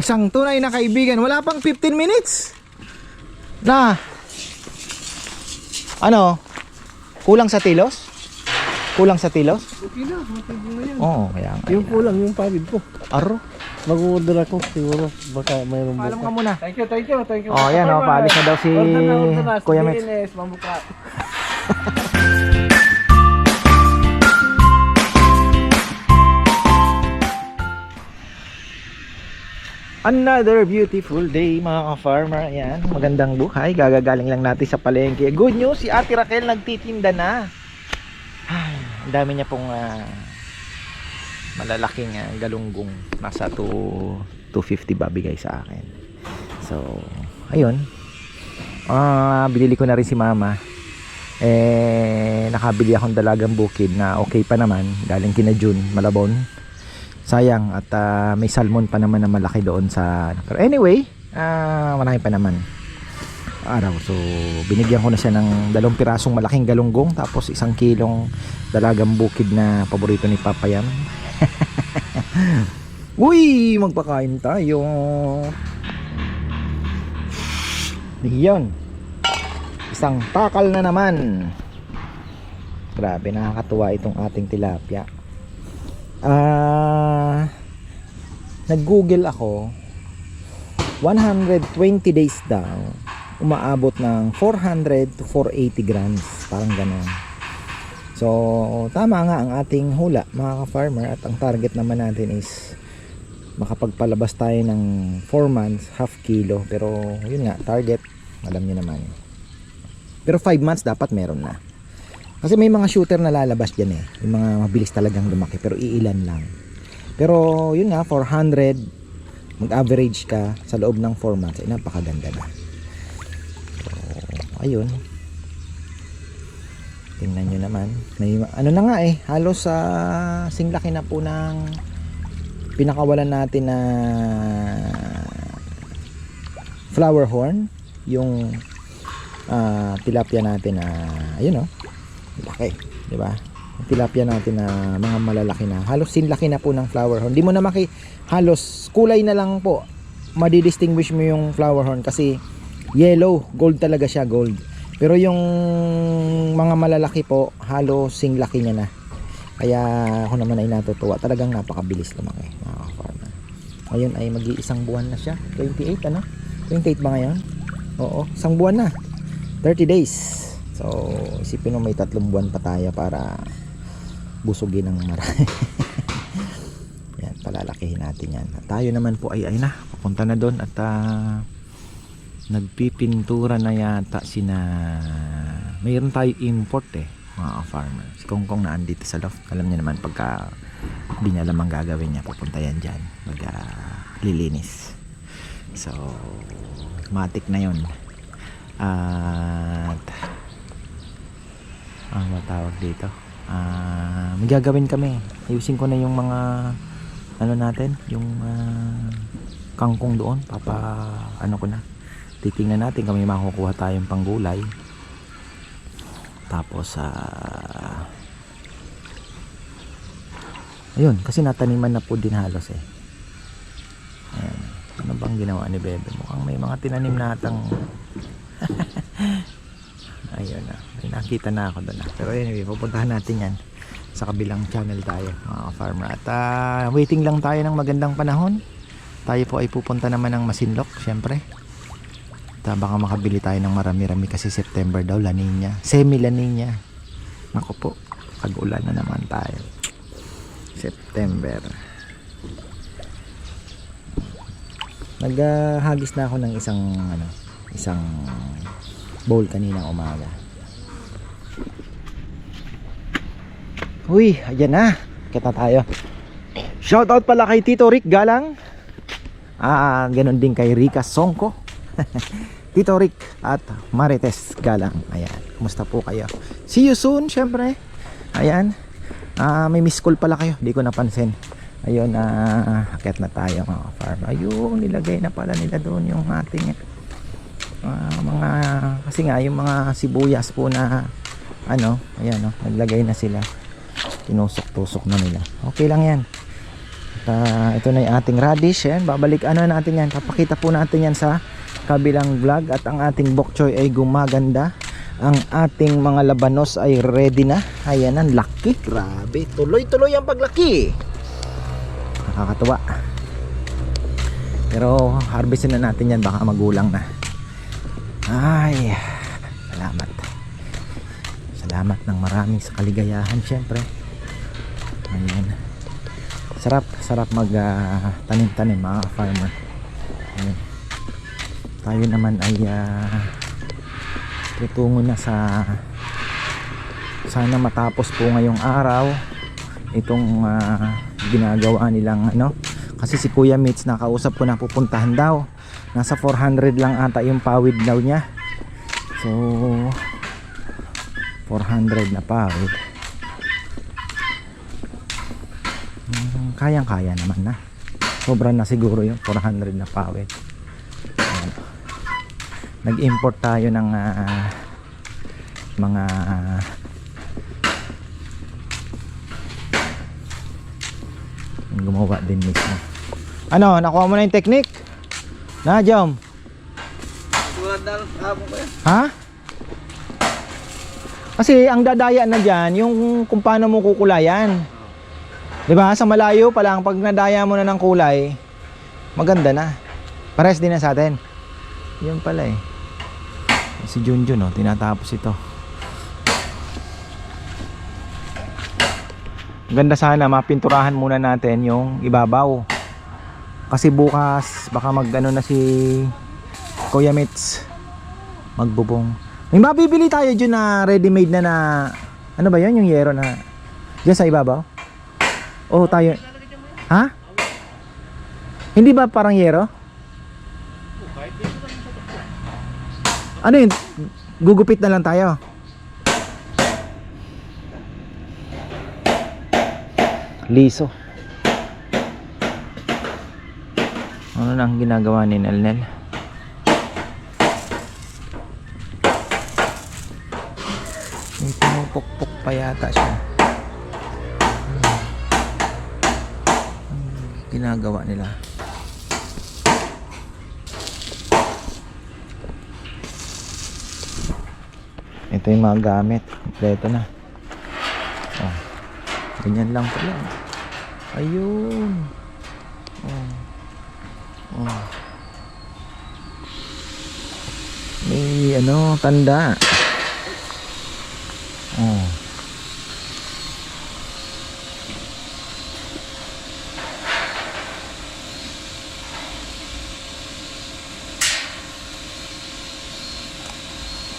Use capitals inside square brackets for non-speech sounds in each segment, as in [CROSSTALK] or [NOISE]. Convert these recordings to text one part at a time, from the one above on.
Isang tunay na kaibigan. Wala pang 15 minutes. Na. Ano? Kulang sa tilos? Kulang sa tilos? Okay na, matibong na yan. Oo, kaya nga. Yung kulang, yung pagod ko. Aro. Mag-order ako siguro. Baka mayroon Paalam ka buka. muna. Thank you, thank you, thank you. Oh, yan oh, paalis na daw si Order na, order na. Kuya Mets. [LAUGHS] Another beautiful day mga ka-farmer. Ayan, magandang buhay. Gagagaling lang natin sa palengke. Good news, si Ate Raquel nagtitinda na. Ay, ang dami niya pong ah, malalaking ah, galunggong. Nasa 2, 250 ba bigay sa akin. So, ayun. Ah, binili ko na rin si mama. Eh, nakabili akong dalagang bukid na okay pa naman. Galing kina June, Malabon sayang at ah, may salmon pa naman na malaki doon sa pero anyway ah marami pa naman. Araw so binigyan ko na siya ng dalawang pirasong malaking galunggong tapos isang kilong dalagang bukid na paborito ni Papa Yam [LAUGHS] uy magpakain tayo. Yun isang takal na naman. Grabe nakakatuwa itong ating tilapia Ah, nag-google ako. 120 days daw umaabot ng 400 to 480 grams. Parang ganon so tama nga ang ating hula mga ka-farmer. At ang target naman natin is makapagpalabas tayo ng 4 months half kilo. Pero yun nga target alam niyo naman. Pero 5 months dapat meron na kasi may mga shooter na lalabas dyan eh. Yung mga mabilis talagang lumaki. Pero iilan lang. Pero yun nga, 400. Mag-average ka sa loob ng 4 months. Ay napakaganda na. So, ayun. Tingnan nyo naman. May, ano na nga eh. Halos sa singlaki na po ng pinakawalan natin na flower horn. Yung ah, tilapia natin na ayun oh laki, di ba? Yung tilapia natin na mga malalaki na. Halos sinlaki na po ng flower horn. Hindi mo na maki halos kulay na lang po. Madidistinguish mo yung flower horn kasi yellow, gold talaga siya, gold. Pero yung mga malalaki po, halos singlaki niya na. Kaya ako naman ay natutuwa. Talagang napakabilis lumaki, mga farmer. Ngayon ay mag-iisang buwan na siya. 28 ano? 28 ba ngayon? Oo, isang buwan na. 30 days. So, isipin mo may tatlong buwan pa tayo para busugin ng marami. [LAUGHS] yan, palalakihin natin yan. Tayo naman po ay, ay na, papunta na doon at ah, nagpipintura na yata sina mayroon tayo import eh mga farmer si Kongkong na andito sa loft alam niya naman pagka hindi niya alam ang gagawin niya pupunta yan dyan mag ah, lilinis so matik na yon at ang matawag dito. Ah may gagawin kami. Ayusin ko na yung mga ano natin yung ah, kangkong doon. Papa ano ko na. Titingnan natin may makukuha tayong panggulay. Tapos ah ayun. Kasi nataniman na po din halos eh. Ayan. Ano bang ginawa ni Bebe? Mukhang may mga tinanim na atang [LAUGHS] ayun na. May nakita na ako doon. Pero anyway pupuntahan natin yan. Sa kabilang channel tayo mga farmer at ah, waiting lang tayo ng magandang panahon. Tayo po ay pupunta naman ng Masinlok syempre. At ah, baka makabili tayo ng marami-rami kasi September daw La Nina. Semi La Nina. Naku po pag-ulan na naman tayo. September. Naghagis na ako ng isang ano isang bowl kaninang umaga Uy, ayan na. Kita tayo. Shoutout pala kay Tito Rick Galang. Ah, ganun din kay Rika Songko. [LAUGHS] Tito Rick at Marites Galang. Ayan. Kumusta po kayo? See you soon, syempre. Ayan. Ah, may miss call pala kayo. Di ko napansin. Ayun, ah, akit na tayo mga farm. Ayun, nilagay na pala nila doon yung ating ah, mga kasi nga yung mga sibuyas po na ano, ayan oh, naglagay na sila tinusok-tusok na nila okay lang yan At, ah, ito na yung ating radish. Yan. Babalik ano natin yan. Papakita po natin yan sa kabilang vlog. At ang ating bok choy ay gumaganda. Ang ating mga labanos ay ready na. Ayan ang laki. Grabe. Tuloy-tuloy ang paglaki. Nakakatuwa. Pero harvestin na natin yan. Baka magulang na. Ay. Salamat. Salamat ng maraming sa kaligayahan syempre. Ayan. Sarap, sarap mag ah, tanim-tanim mga farmer. Ayan. Tayo naman ay uh, na sa sana matapos po ngayong araw itong ah, ginagawa nilang ano kasi si Kuya Mitch nakausap ko na pupuntahan daw nasa 400 lang ata yung pawid daw niya so 400 na pawid Hmm, kayang-kaya naman na. Sobra na siguro yung 400 na pawid. Ayan. Nag-import tayo ng ah, mga gumawa din mismo. Ano, nakuha mo na yung technique? Na, Jom? Ha? Kasi ang dadaya na dyan, yung kung paano mo kukulayan. 'Di ba? Sa malayo pa lang pag nadaya mo na ng kulay, maganda na. Pares din na sa atin. 'Yun pala eh. Si Junjun no, tinatapos ito. Ganda sana mapinturahan muna natin yung ibabaw. Kasi bukas baka magano na si Kuya Mitz magbubong. May mabibili tayo dyan na ready-made na na ano ba 'yan yung yero na diyan sa ibabaw? Oh, tayo. Ha? Hindi ba parang yero? Ano yun? Gugupit na lang tayo. Liso. Ano nang ginagawa ni Nelnel? May pinupukpok pa yata siya. ginagawa nila. Ito yung mga gamit. Kompleto na. Oh. Ganyan lang pala. Ayun. Oh. Oh. Ano, tanda. Oh.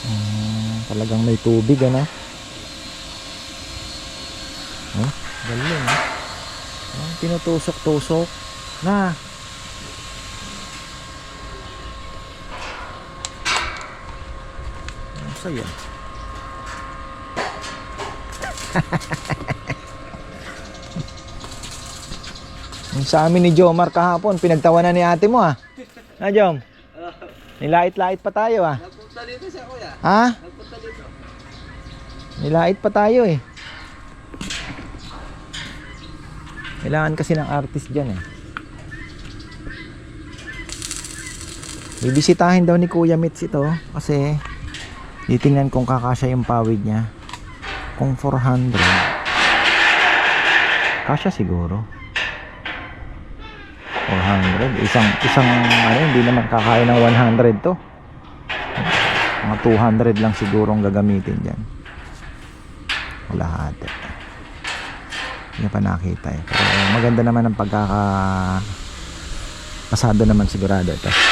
Ah, talagang may tubig ano? Oh galing ah. Tinutusok-tusok. Na saya [LAUGHS] Yung sa amin ni Jomar kahapon, pinagtawanan ni ate mo ah. Na Jom? Nilait-lait pa tayo ah. Nagpunta dito siya kuya. Ha? Nagpunta dito. Nilait pa tayo eh. Kailangan kasi ng artist dyan eh. Bibisitahin daw ni Kuya Mitz ito kasi titingnan kung kakasya yung pawid niya. Kung 400. Kasya siguro. 400. Isang, isang ano, hindi naman kakain ng 100 to. Mga 200 lang siguro ang gagamitin dyan. Lahat. Hindi pa nakita eh. Pero maganda naman ang pagkaka pasado naman sigurado ito.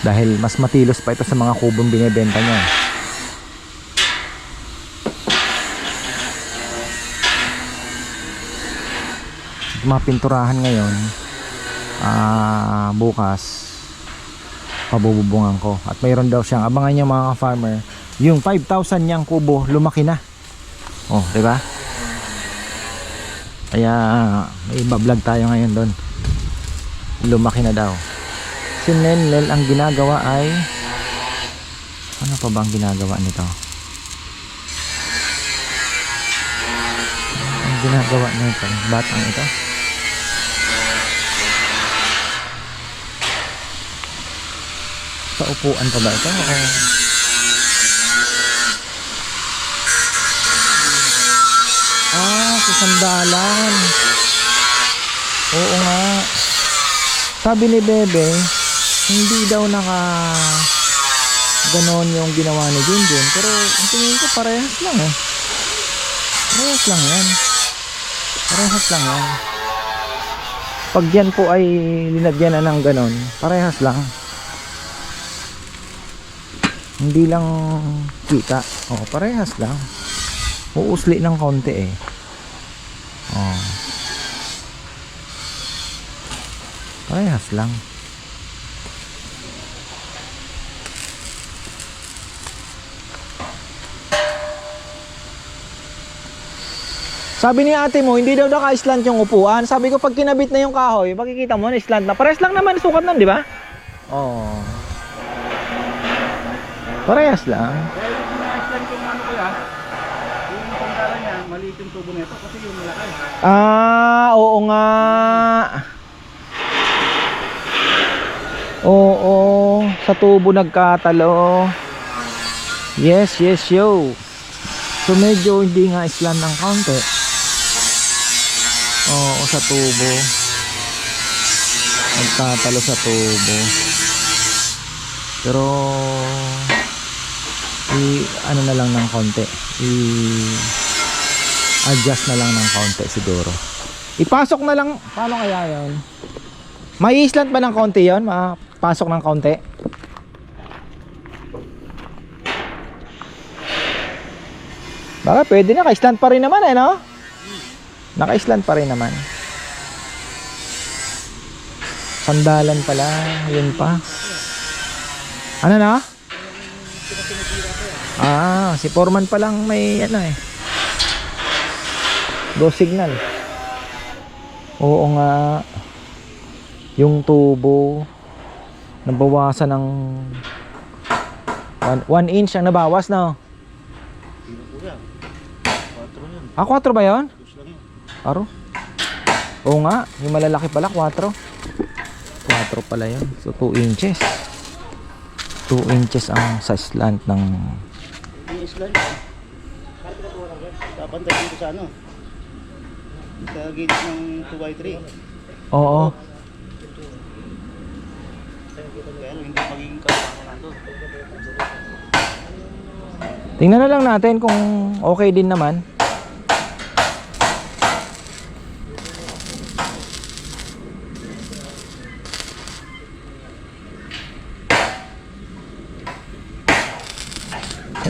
Dahil mas matilos pa ito sa mga kubong binebenta niya. Mga pinturahan ngayon, ah bukas, pabububungan ko. At mayroon daw siyang, abangan niyo mga farmer yung 5,000 niyang kubo, lumaki na. Oh, di ba? Kaya may iba-vlog tayo ngayon doon. Lumaki na daw si Nelnel ang ginagawa ay ano pa bang ginagawa nito ang ginagawa nito batang ito sa upuan pa ba ito o ah, sandalan. Oo nga. Sabi ni Bebe, hindi daw naka ganon yung ginawa ni Junjun. Pero ang tingin ko parehas lang eh. Parehas lang yan. Parehas lang yan. Pag yan po ay linagyan na ng ganon, parehas lang. Hindi lang kita. Oh, parehas lang. Uusli ng konti eh. Oh. Parehas lang. Sabi ni ate mo, hindi daw naka-slant yung upuan. Sabi ko, pag kinabit na yung kahoy, makikita mo na slant na. Parehas lang naman sukat nun, di ba? Oo. Oh. Parehas lang. Kaya yung na-explain kung ano kuya, yung sandalan niya, maliit yung tubo nito kasi yung malaki. Ah, oo nga. Oo, sa tubo nagkatalo. Yes, yes, yo. So medyo hindi nga islan ng kaunti. Oo, sa tubo. Nagkatalo sa tubo. Pero i ano na lang ng konti. I adjust na lang ng konti siguro. Ipasok na lang. Paano kaya yon? May islant ba ng konti yon? Mapasok ng konti? Baka pwede na. Ka-islant pa rin naman eh, no? Naka-islant pa rin naman. Sandalan pala. Yun pa. Ano na? Ah, si Foreman pa lang may ano eh. Go signal. Oo nga. Yung tubo nabawasan ng 1 inch ang nabawas na. Ah, 4 ba 'yon? Aro. Oo nga, yung malalaki pala 4. 4 pala 'yon. So 2 inches. 2 inches ang sa slant ng Yung island, kapantay dito sa ano, sa gilid ng 2x3. Oo. Kaya hindi magiging kasama nandun. Tingnan na lang natin kung okay din naman.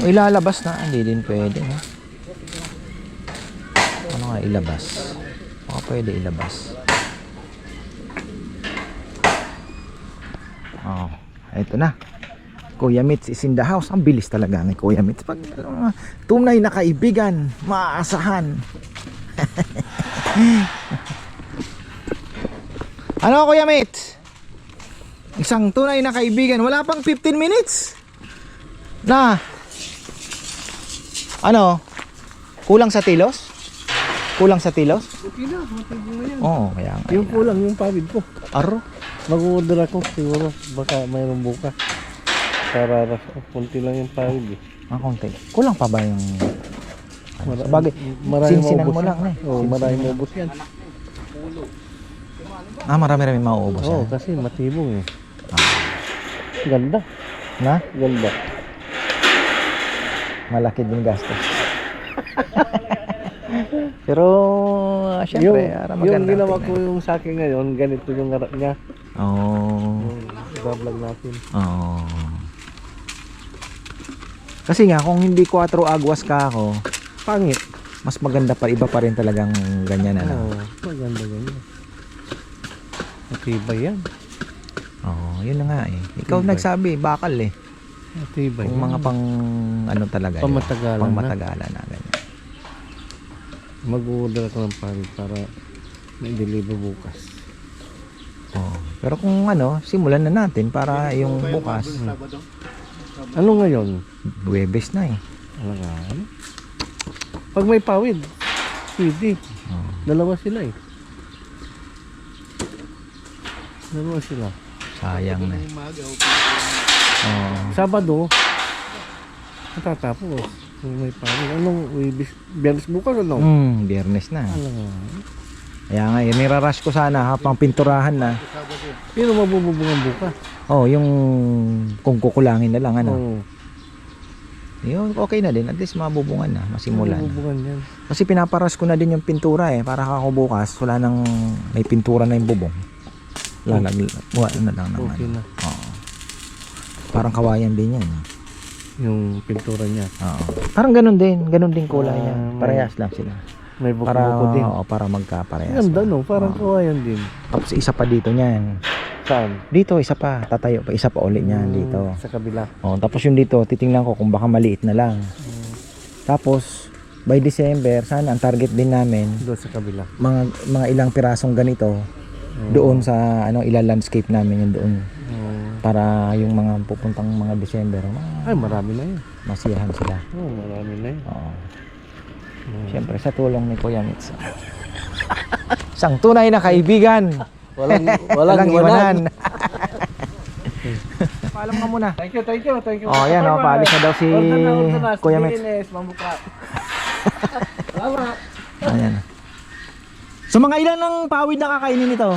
Kung ilalabas na, hindi din pwede. No? Ano nga ilabas? Baka pwede ilabas. Oh, eto na. Kuya Mitz is in the house. Ang bilis talaga ni Kuya Mitz. Pag uh, tunay na kaibigan, maaasahan. [LAUGHS] ano Kuya Mitz? Isang tunay na kaibigan. Wala pang 15 minutes. Na. Ano? Kulang sa tilos? Kulang sa tilos? Okay na, matibong na yan. Oo, kaya nga. Yung kulang, yung pawid ko. Aro. Mag-order ako siguro, baka mayroong bukas. Para punti lang yung pawid eh. Ang konti. Kulang pa ba yung... Ano, Mara- sabagay, maraming sinsinan mo lang eh. Oo, maraming maubos yan. Ah, marami-rami mauubos. Oo, yan. kasi matibong eh. Ganda. Na? Ganda. Malaki din gastos. [LAUGHS] Pero, ah, yung, syempre, ara yung maganda. ginawa ko yung sa akin ngayon, ganito yung harap niya. Oo. Yung vlog natin. Oo. Kasi nga, kung hindi 4 agwas ka ako, Pangit. mas maganda pa, iba pa rin talagang ganyan, ano. Oo, maganda ganyan. Matibay yan. Oo, yun na nga eh. Ikaw Tibay. nagsabi, bakal eh. Matibay Kung mga pang, ano talaga yun. Pamatagalan Pang na. matagalan na, ganyan. Mag-order ako ng pangit para ma-deliver bukas. Oo. Pero kung ano, simulan na natin para yung bukas, Ano ngayon? Buwebes na eh. Ano nga? Ano? Pag may pawid, pwede. Oo. Dalawa sila eh. Dalawa sila. Sayang na. Oo. Sabado, matatapos. Kung may paano. Anong, Webis- biyernes bukas ano? Hmm, biyernes na. Ano nga. Kaya nga, eh, nirarush ko sana habang pinturahan na. Pero mabububungan bukas. Oh, yung kung kukulangin na lang ano. Oo. Yun, okay na din. At least mabubungan na, masimulan. Mabubungan yan. Kasi pinaparas ko na din yung pintura eh. Para kako bukas, wala nang may pintura na yung bubong. Lalag, wala na lang naman. Okay na. Oo. Parang kawayan din yan. eh. Yung pintura niya. Oo. Parang ganun din. Ganun din kulay Ah, niya. may- Parehas lang sila. May Para, buko-buko din. oo, para magkaparehas. Ganda no, parang Oo. kawayan din. Tapos isa pa dito niyan. Saan? Dito, isa pa. Tatayo pa. Isa pa ulit niyan Hmm, dito. Sa kabila. Oh, tapos yung dito, titingnan ko kung baka maliit na lang. Tapos, by December, sana ang target din namin, Doon sa kabila. mga mga ilang pirasong ganito Oo. doon sa ano ila landscape namin yung doon Oo. Para yung mga pupuntang mga December ma- Ay, marami na yun. masiyahan sila. Oo, marami na yun. Oo. Oo. Siyempre sa tulong ni Kuya Mitz. [LAUGHS] Isang tunay na kaibigan. Walang, [LAUGHS] walang, Walang iwanan. iwanan. [LAUGHS] Paalam ka muna. Thank you, thank you, thank you. Oh, yan oh, paalis na daw si. Kuya. Ines, mamukha. Salamat. Ayan. So mga ilan ng pawid na kakainin nito?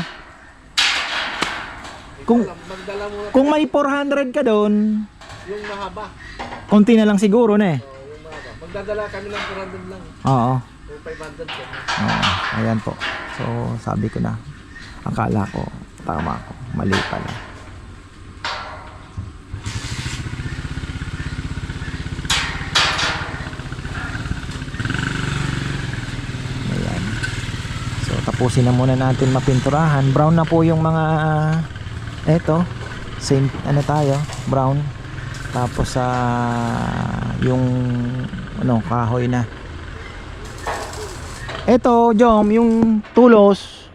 Kung Magdala mo kung may 400 ka doon, yung mahaba. konti na lang siguro na eh. Yung mahaba. Magdadala kami ng 400 lang. Oo. O 500 ko. Oo, ayan po. So, sabi ko na, akala ko, tama ko, mali pala. Ayan. So, tapusin na muna natin mapinturahan. Brown na po yung mga, eto, same, ano tayo, brown. Tapos, sa yung, ano, kahoy na. Ito, Jom, yung tulos,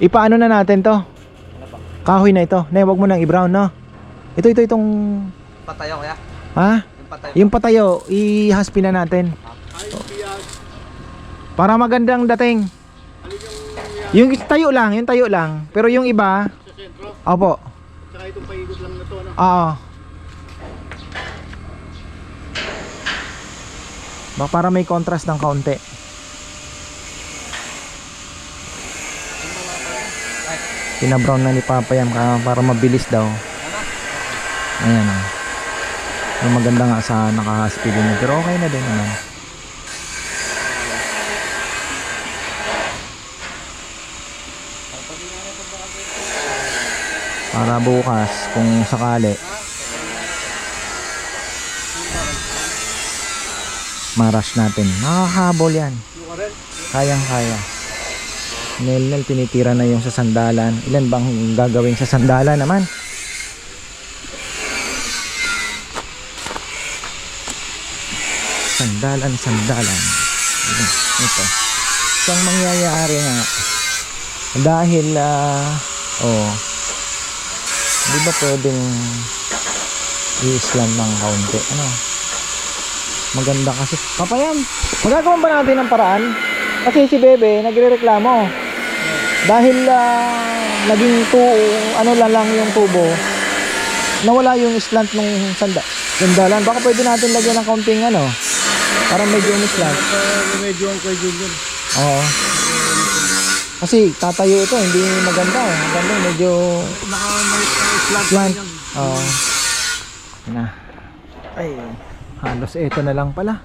ipaano na natin to? Kahoy na ito. Ne, wag mo nang i-brown, no? Ito, ito, itong, Patayo kaya? ha? Yung patayo. Yung patayo, i-haspin na natin. Para magandang dating. Yung tayo lang, yung tayo lang. Pero yung iba, opo. Itong paikot lang na to. Ano? Oo. Ba para may contrast ng kaunti. Pinabrown na ni Papa yan para mabilis daw. Ayan o. Yung maganda nga sa naka-speed din Pero okay na din naman. Para bukas kung sakali marush natin. Nakakahabol yan. Kayang kaya. Nel-nel tinitira na yung sa sandalan. Ilan bang gagawin sa sandalan naman? Sandalan, sandalan. Ito. So, ang mangyayari nga, dahil, ah, oh, di ba pwedeng i-slam ng kaunti? Ano? Maganda kasi. Papayam, magagawa ba natin ng paraan? Kasi si Bebe, nagre-reklamo. Dahil ah, naging tu ano lang lang yung tubo, nawala yung slant nung sanda sandalan. Baka pwede natin lagyan ng kaunting ano, para medyo slant. medyo ang kay Junior. Oo. Kasi tatayo ito, hindi maganda eh. Maganda, medyo Naka may slant. slant. Oo. Yun na. Ay, halos ito na lang pala.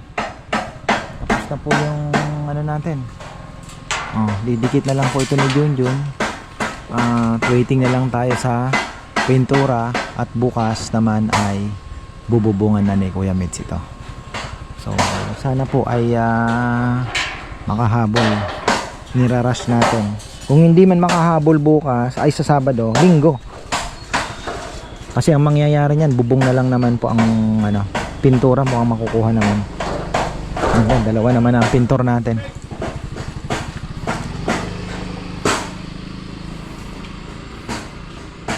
Tapos na po yung ano natin. Oh, didikit na lang po ito ni Junjun. Ah, waiting na lang tayo sa pintura at bukas naman ay bububungan na ni Kuya Mitz ito. So, sana po ay ah, makahabol. Nirarush natin. Kung hindi man makahabol bukas, ay sa Sabado, Linggo. Kasi ang mangyayari niyan, bubong na lang naman po ang ano, pintura mo ang makukuha naman. Ayan, dalawa naman ang pintor natin.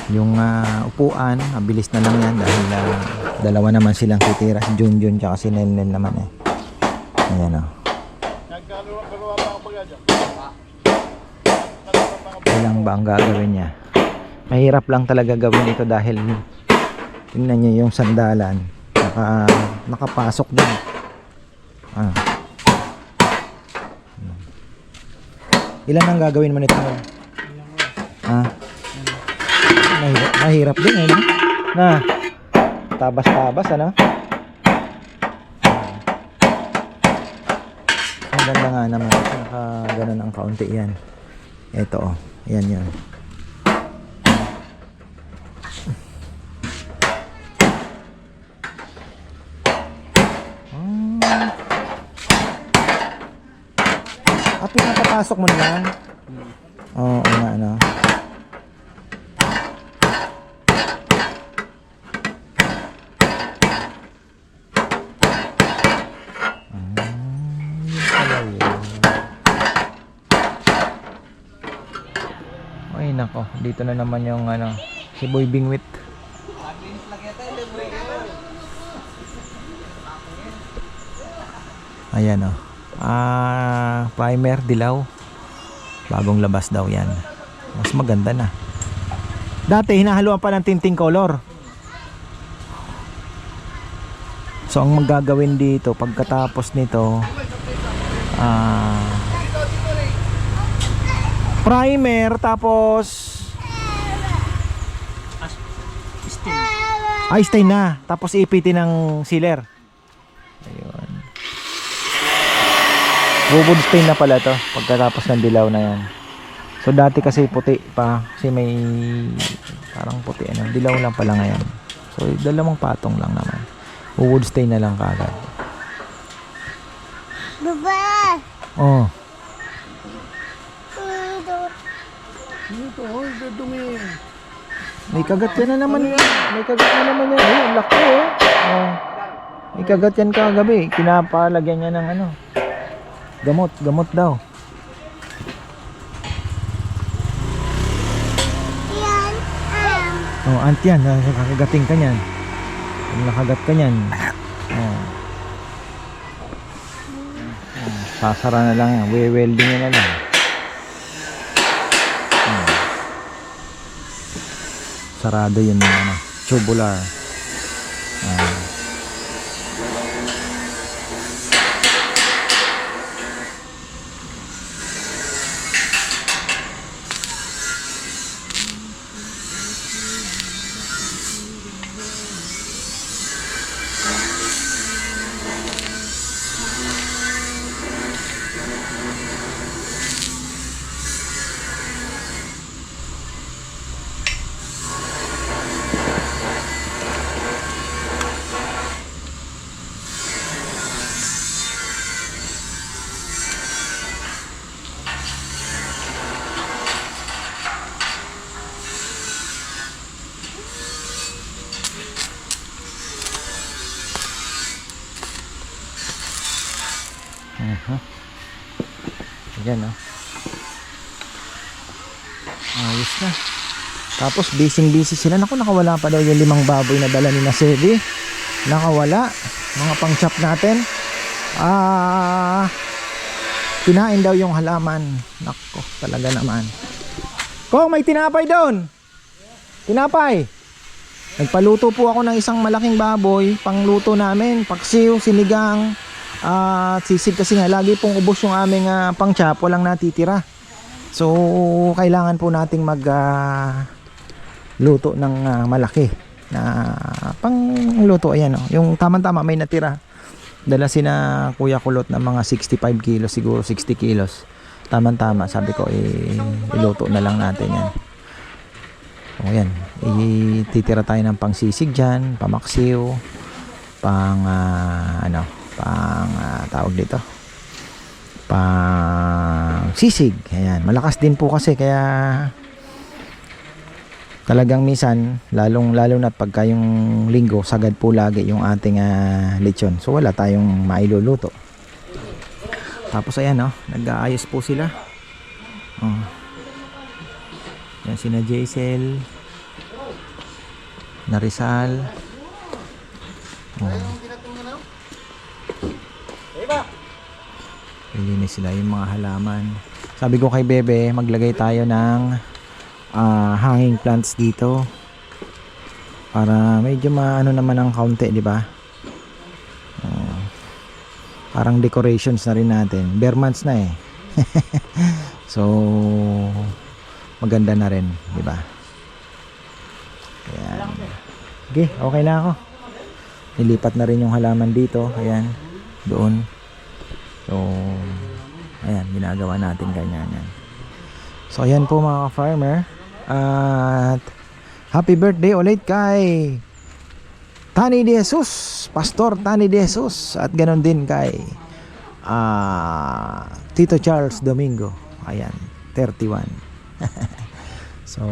Yung ah, upuan, mabilis na lang yan dahil ah, dalawa naman silang titira. Si Junjun tsaka si Nenlen naman eh. Ayan o. Nagkagawa ba ang gagawin niya? Mahirap lang talaga gawin ito dahil Tingnan niyo yung sandalan. Naka, nakapasok din. Ah. Ilan ang gagawin mo nito? Ah. Mahirap, mahirap din eh. no? Na. Tabas-tabas ano? Ang ganda nga naman. Naka ganun ang kaunti yan. Ito oh. Yan yan. Ah. Ah, pinapapasok mo na lang? Oo, oo nga, ano. Ah, yun pala yun. Ay, nako. Dito na naman yung, ano, si Boy Bingwit. Ayan o. Ah, primer, dilaw. Bagong labas daw yan. Mas maganda na. Dati, hinahaluan pa ng tinting color. So, ang magagawin dito, pagkatapos nito, ah, primer, tapos, ay, stain na. Tapos, ipitin ng sealer. Ayun. Wood stain na pala to pagkatapos ng dilaw na yan. So dati kasi puti pa kasi may parang puti ano, dilaw lang pala ngayon. So dalawang patong lang naman. Wood stain na lang kagad. Baba! Oh, Dito, oh, dumi. May kagat yan na naman. May kagat na naman yan. Ayun, laki oh. oh. May kagat yan kagabi. Pinapalagyan niya ng ano. Gamot, gamot daw. Yan ang Oh, ant yan. Nakakagating ka niyan. Nakagat ka niyan. Oh. Oh, Sasara na lang yan. We-welding na lang. Sarado yun yung ano. Tubular. Tapos busy busy sila. Naku, nakawala pa daw yung limang baboy na dala ni Nasevi. Nakawala. Mga pang chop natin. Ah, kinain daw yung halaman. Nako, talaga naman. Kong, may tinapay doon. Tinapay. Nagpaluto po ako ng isang malaking baboy, pangluto namin, paksiw, sinigang, at sisig kasi nga lagi pong ubos yung aming uh, pang-chop, walang natitira. So, kailangan po nating mag ah, luto ng ah, malaki na pangluto ayan oh. Yung tamang-tama may natira. Dala sina Kuya Kulot ng mga 65 kilos, siguro 60 kilos. Tamang-tama, sabi ko eh iluto na lang natin yan. O yan, ititira tayo ng pangsisig dyan, pamaksiw, pang ah, ano, pang ah, tawag dito. Pang sisig. Ayan, malakas din po kasi kaya talagang minsan lalong lalo na pagka yung linggo sagad po lagi yung ating ah, lechon. So wala tayong mailuluto. Tapos ayan oh, nag-aayos po sila. Oh. Yan sina Jaisel. Na Rizal. Oh. Ilinis sila yung mga halaman. Sabi ko kay Bebe, maglagay tayo ng ah, hanging plants dito. Para medyo maano naman ang kaunti, di ba? Oh. parang decorations na rin natin. Bare months na eh. [LAUGHS] so, maganda na rin, di ba? Ayan. Okay, okay na ako. Nilipat na rin yung halaman dito. Ayan, doon. So, ayan, ginagawa natin ganyan yan. So, ayan po mga farmer At, happy birthday ulit kay Tani de Jesus, Pastor Tani de Jesus. At ganon din kay ah, Tito Charles Domingo. Ayan, 31. [LAUGHS] so,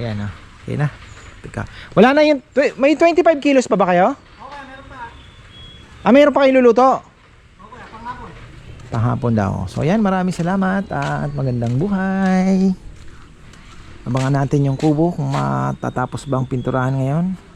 ayan na. Okay na. Teka. Wala na yung, may 25 kilos pa ba kayo? Ah, meron pa kayo luluto? Panghapon daw. So, ayan, maraming salamat at magandang buhay. Abangan natin yung kubo kung matatapos bang pinturahan ngayon.